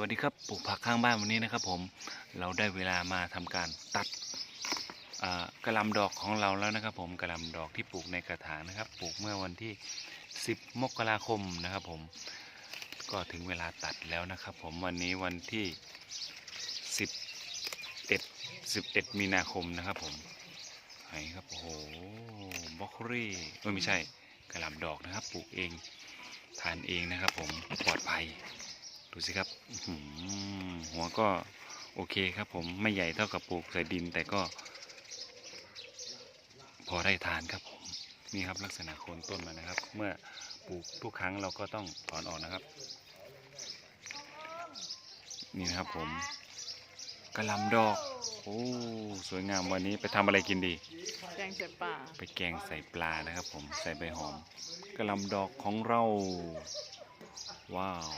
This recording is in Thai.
วัสดีครับปลูกผักข้างบ้านวันนี้นะครับผมเราได้เวลามาทำการตัดกระลำดอกของเราแล้วนะครับผมกระลำดอกที่ปลูกในกระถางนะครับ ปลูกเมื่อวันที่ 10 มกราคมนะครับผมก็ถึงเวลาตัดแล้วนะครับผมวันนี้วันที่ 11 11 มีนาคมนะครับผมไหนครับโอ้โหบล็อกโคลี่เอ้ไม่ใช่กระลำดอกนะครับ ปลูกเองทานเองนะครับผมปลอดภัย ดูสิครับอื้อหือหัวก็โอเคครับผมไม่ใหญ่เท่ากับปลูกใส่ดินแต่ก็ พอได้ทานครับผมนี่ครับลักษณะโคนต้นมันนะครับ เมื่อปลูกทุกครั้งเราก็ต้องถอนออกนะครับ นี่นะครับผมกระหลำดอก โอ้สวยงามวันนี้ไปทำอะไรกินดี แกงเจ็บป่าไปแกงใส่ปลานะครับผมใส่ใบหอมกระหลำดอกของเรา ว้าว